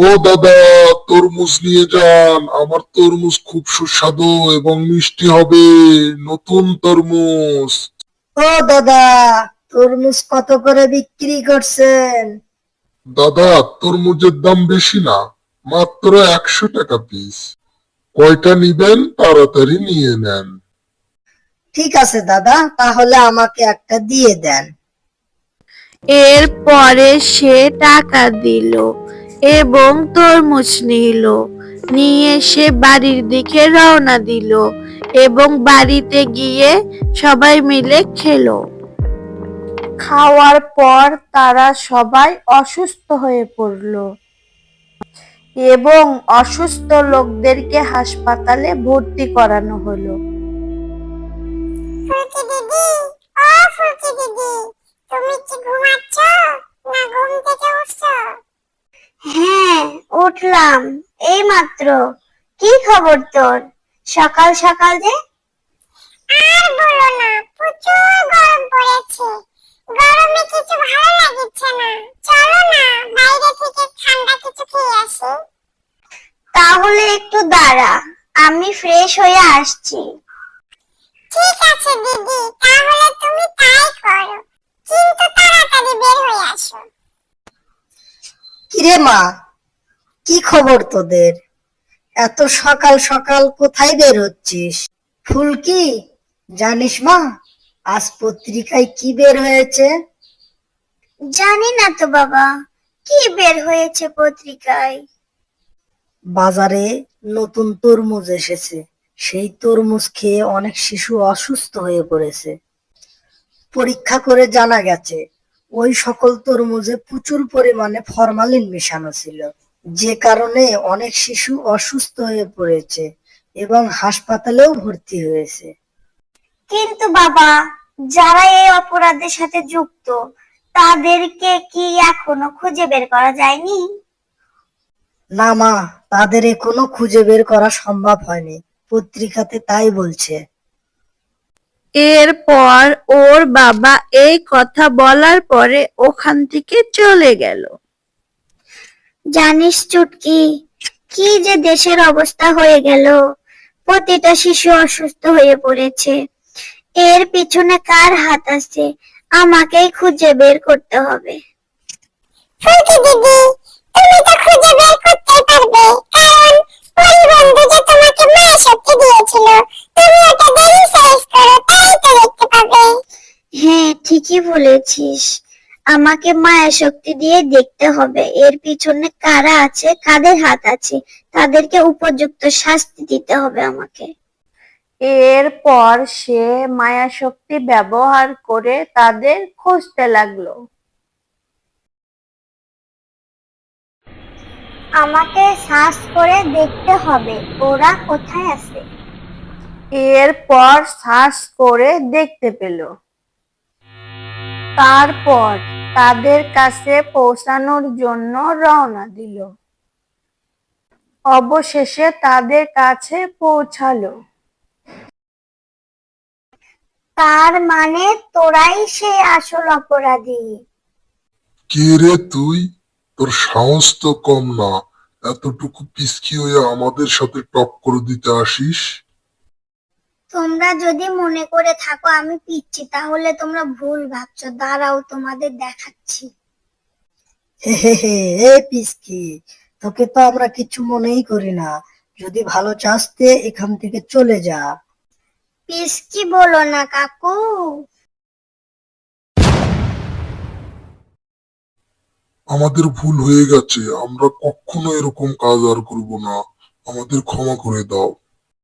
ও দাদা তরমুজ নিয়ে যান। আমার তরমুজ খুব সুস্বাদু এবং মিষ্টি হবে। নতুন তরমুজ। ও দাদা তরমুজ কত করে বিক্রি করছেন? দাদা তরমুজের দাম বেশি না মাত্র একশো টাকা পিস কয়টা নিবেন তাড়াতাড়ি নিয়ে নেন। ঠিক আছে দাদা তাহলে আমাকে একটা দিয়ে দেন। এরপরে সে টাকা দিল। এবং তরমুজ নিল। নিয়ে সে বাড়ির দিকে রওনা দিল এবং বাড়িতে গিয়ে সবাই মিলে খেলো। খাওয়ার পর তারা সবাই অসুস্থ হয়ে পড়ল এবং অসুস্থ লোকদেরকে হাসপাতালে ভর্তি করানো হলো। তুমি কি ঘুমাচ্ছ না ঘুম থেকে উঠছো হ্যাঁ উঠলাম। এই মাত্র কি খবর তোর? সকাল সকাল যে? আর বলো না প্রচুর গরম পড়েছে। গরমে কিছু ভালো লাগছে না। চলো না বাইরে থেকে ঠান্ডা কিছু খেয়ে আসি। তাহলে একটু দাঁড়া আমি ফ্রেশ হয়ে আসছি। ঠিক আছে দিদি তাহলে তুমি তাই করো। কিন্তু তাড়াতাড়ি বের হয়ে আসো। কিরে মা কি খবর তোদের? এত সকাল সকাল কোথায় বের হচ্ছিস? ফুলকি জানিস মা আজ পত্রিকায় কি বের হয়েছে? জানি না তো বাবা কি বের হয়েছে পত্রিকায়? বাজারে নতুন তরমুজ এসেছে। সেই তরমুজ খেয়ে অনেক শিশু অসুস্থ হয়ে পড়েছে। পরীক্ষা করে জানা গেছে ওই সকল তরমুজে প্রচুর পরিমাণে ফরমালিন মেশানো ছিল। যে কারণে অনেক শিশু অসুস্থ হয়ে পড়েছে এবং হাসপাতালেও ভর্তি হয়েছে। কিন্তু বাবা যারা এই অপরাধের সাথে যুক্ত তাদেরকে কি এখনও খুঁজে বের করা যায়নি? না মা তাদের এখনও খুঁজে বের করা সম্ভব হয়নি। পত্রিকাতে তাই বলছে। এরপর ওর বাবা এই কথা বলার পরে ওখান থেকে চলে গেল। জানিস চুটকি কি যে দেশের অবস্থা হয়ে গেল। প্রতিটা শিশু অসুস্থ হয়ে পড়েছে। এর পিছনে কার হাত আছে? আমাকেই খুঁজে বের করতে হবে। ফুলকি দিদি তুমি তো খুঁজে বের করতেই পারবে কারণ পরিবন্ধু যে তোমাকে দিয়েছিল তুমি ওটা সাইজ করো তাই তো দেখতে পাবে। হ্যাঁ ঠিকই বলেছিস। আমাকে মায়া শক্তি দিয়ে দেখতে হবে। এর পিছনে কারা আছে কাদের হাত আছে তাদেরকে উপযুক্ত শাস্তি দিতে হবে আমাকে। এরপর সে মায়া শক্তি ব্যবহার করে তাদের খুঁজতে লাগল। আমাকে সার্চ করে দেখতে হবে ওরা কোথায় আছে। এরপর সার্চ করে দেখতে পেল। তারপর তাদের কাছে পৌঁছানোর জন্য রওনা দিল। অবশেষে তাদের কাছে পৌঁছালো। তার মানে তোরাই সেই আসল অপরাধী। কে রে তুই? তোর সাহস তো কম না। এতটুকু পিসকি হয়ে আমাদের সাথে টপ করে দিতে আসিস? তোমরা যদি মনে করে থাকো আমি পিচ্ছি তাহলে তোমরা ভুল ভাবছ। দাঁড়াও তোমাদের দেখাচ্ছি। হে হে হে এ পিসকি তোকে তো আমরা কিছু মনেই করি না। যদি ভালো চাসতে এখান থেকে চলে যা। পিসকি বলো না কাকু। আমাদের ভুল হয়ে গেছে। আমরা কখনো এরকম কাজ আর করব না। আমাদের ক্ষমা করে দাও।